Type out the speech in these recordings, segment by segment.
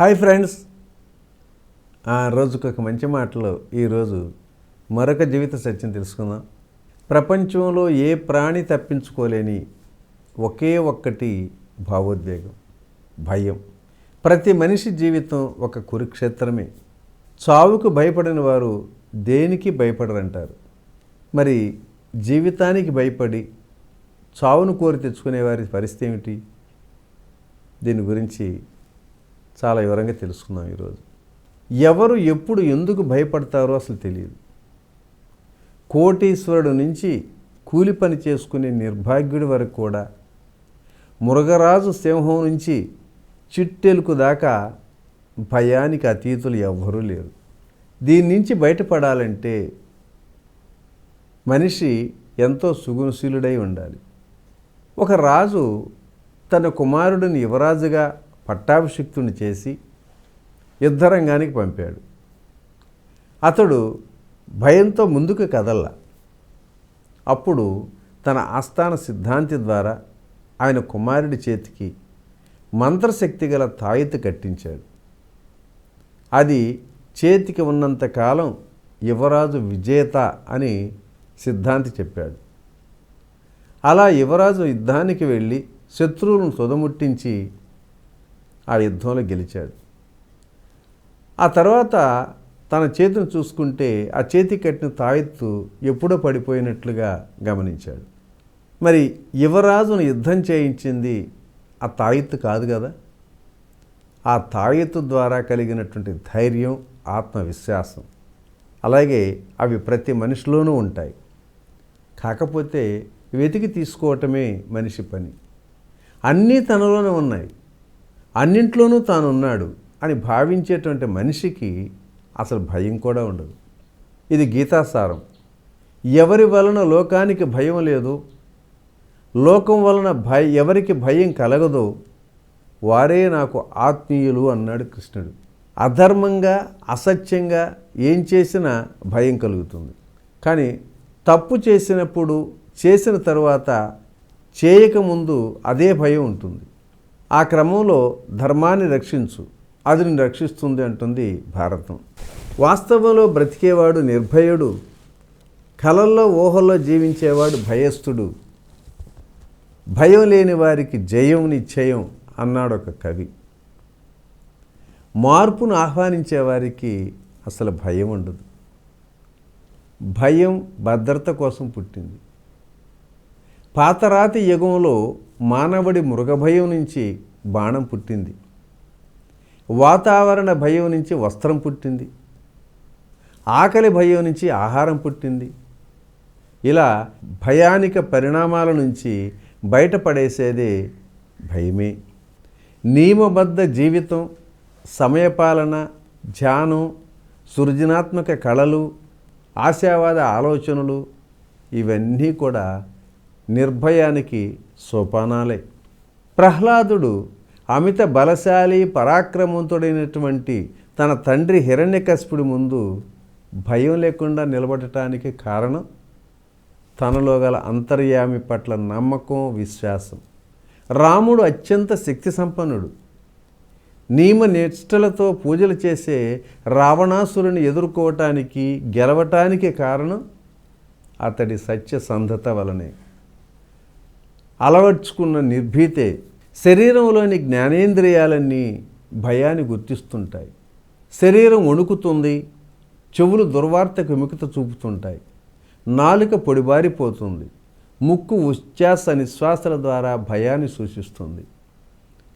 Hi friends. ఆ రోజుకు ఒక మంచి మాటలో. ఈరోజు మరొక జీవిత సత్యం తెలుసుకుందాం. ప్రపంచంలో ఏ ప్రాణి తప్పించుకోలేని ఒకే ఒక్కటి భావోద్వేగం భయం. ప్రతి మనిషి జీవితం ఒక కురుక్షేత్రమే. చావుకు భయపడిన వారు దేనికి భయపడరంటారు? మరి జీవితానికి భయపడి చావును కోరి తెచ్చుకునే వారి పరిస్థితి ఏమిటి? దీని గురించి చాలా వివరంగా తెలుసుకుందాం ఈరోజు. ఎవరు ఎప్పుడు ఎందుకు భయపడతారో అసలు తెలియదు. కోటీశ్వరుడు నుంచి కూలి పని చేసుకునే నిర్భాగ్యుడి వరకు కూడా మురగరాజు సింహం నుంచి చిట్టెలుకు దాకా భయానికి అతీతులు ఎవ్వరూ లేరు. దీని నుంచి బయటపడాలంటే మనిషి ఎంతో సుగుణశీలుడై ఉండాలి. ఒక రాజు తన కుమారుడిని యువరాజుగా పట్టాభిషిక్తుని చేసి యుద్ధరంగానికి పంపాడు. అతడు భయంతో ముందుకు కదల్లా అప్పుడు తన ఆస్థాన సిద్ధాంతి ద్వారా ఆయన కుమారుడి చేతికి మంత్రశక్తి గల తాయితి కట్టించాడు. అది చేతికి ఉన్నంతకాలం యువరాజు విజేత అని సిద్ధాంతి చెప్పాడు. అలా యువరాజు యుద్ధానికి వెళ్ళి శత్రువులను తుదముట్టించి ఆ యుద్ధంలో గెలిచాడు. ఆ తర్వాత తన చేతిని చూసుకుంటే ఆ చేతి కట్టిన తాయెత్తు ఎప్పుడో పడిపోయినట్లుగా గమనించాడు. మరి యువరాజును యుద్ధం చేయించింది ఆ తాయెత్తు కాదు కదా? ఆ తాయెత్తు ద్వారా కలిగినటువంటి ధైర్యం ఆత్మవిశ్వాసం అలాగే అవి ప్రతి మనిషిలోనూ ఉంటాయి. కాకపోతే వెతికి తీసుకోవటమే మనిషి పని. అన్నీ తనలోనే ఉన్నాయి. అన్నింట్లోనూ తానున్నాడు అని భావించేటువంటి మనిషికి అసలు భయం కూడా ఉండదు. ఇది గీతాసారం. ఎవరి వలన లోకానికి భయం లేదు లోకం వలన భయ ఎవరికి భయం కలగదో వారే నాకు ఆత్మీయులు అన్నాడు కృష్ణుడు. అధర్మంగా అసత్యంగా ఏం చేసినా భయం కలుగుతుంది. కానీ తప్పు చేసినప్పుడు చేసిన తర్వాత చేయకముందు అదే భయం ఉంటుంది. ఆ క్రమంలో ధర్మాన్ని రక్షించు అది నిన్ను రక్షిస్తుంది అంటుంది భారతం. వాస్తవంలో బ్రతికేవాడు నిర్భయుడు కలల్లో ఊహల్లో జీవించేవాడు భయస్థుడు. భయం లేని వారికి జయం నిశ్చయం అన్నాడు ఒక కవి. మార్పును ఆహ్వానించే వారికి అసలు భయం ఉండదు. భయం భద్రత కోసం పుట్టింది. పాతరాతి యుగంలో మానవుడి మృగభయం నుంచి బాణం పుట్టింది. వాతావరణ భయం నుంచి వస్త్రం పుట్టింది. ఆకలి భయం నుంచి ఆహారం పుట్టింది. ఇలా భయానిక పరిణామాల నుంచి బయటపడేసేదే భయమే. నియమబద్ధ జీవితం సమయపాలన ధ్యానం సృజనాత్మక కళలు ఆశావాద ఆలోచనలు ఇవన్నీ కూడా నిర్భయానికి సోపానాలే. ప్రహ్లాదుడు అమిత బలశాలి పరాక్రమంతుడైనటువంటి తన తండ్రి హిరణ్యకశిపుడి ముందు భయం లేకుండా నిలబడటానికి కారణం తనలో గల అంతర్యామి పట్ల నమ్మకం విశ్వాసం. రాముడు అత్యంత శక్తి సంపన్నుడు నియమ నిష్టలతో పూజలు చేసే రావణాసురుని ఎదుర్కోవటానికి గెలవటానికి కారణం అతడి సత్యసంధత వలనే. అలవర్చుకున్న నిర్భీతే శరీరంలోని జ్ఞానేంద్రియాలన్నీ భయాన్ని గుర్తిస్తుంటాయి. శరీరం వణుకుతుంది చెవులు దుర్వార్తకు విముఖత చూపుతుంటాయి నాలుక పొడిబారిపోతుంది ముక్కు ఉచ్ఛ్వాస నిశ్వాసల ద్వారా భయాన్ని సూచిస్తుంది.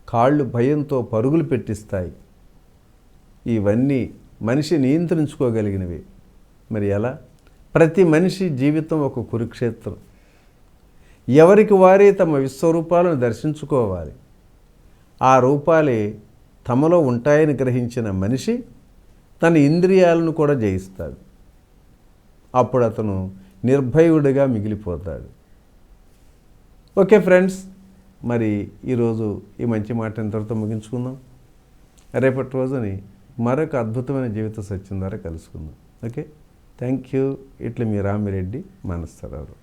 కాళ్ళు భయంతో పరుగులు పెట్టిస్తాయి. ఇవన్నీ మనిషి నియంత్రించుకోగలిగినవి. మరి ఎలా? ప్రతి మనిషి జీవితం ఒక కురుక్షేత్రం. ఎవరికి వారే తమ విశ్వరూపాలను దర్శించుకోవాలి? ఆ రూపాలే తమలో ఉంటాయని గ్రహించిన మనిషి తన ఇంద్రియాలను కూడా జయిస్తాడు. అప్పుడు అతను నిర్భయుడిగా మిగిలిపోతాడు. ఓకే ఫ్రెండ్స్ మరి ఈరోజు ఈ మంచి మాట ఇంతటితో ముగించుకుందాం. రేపటి రోజుని మరొక అద్భుతమైన జీవిత సత్యం ద్వారా కలుసుకుందాం. ఓకే? Thank you. ఇట్లా మీ రామిరెడ్డి మనస్తరావు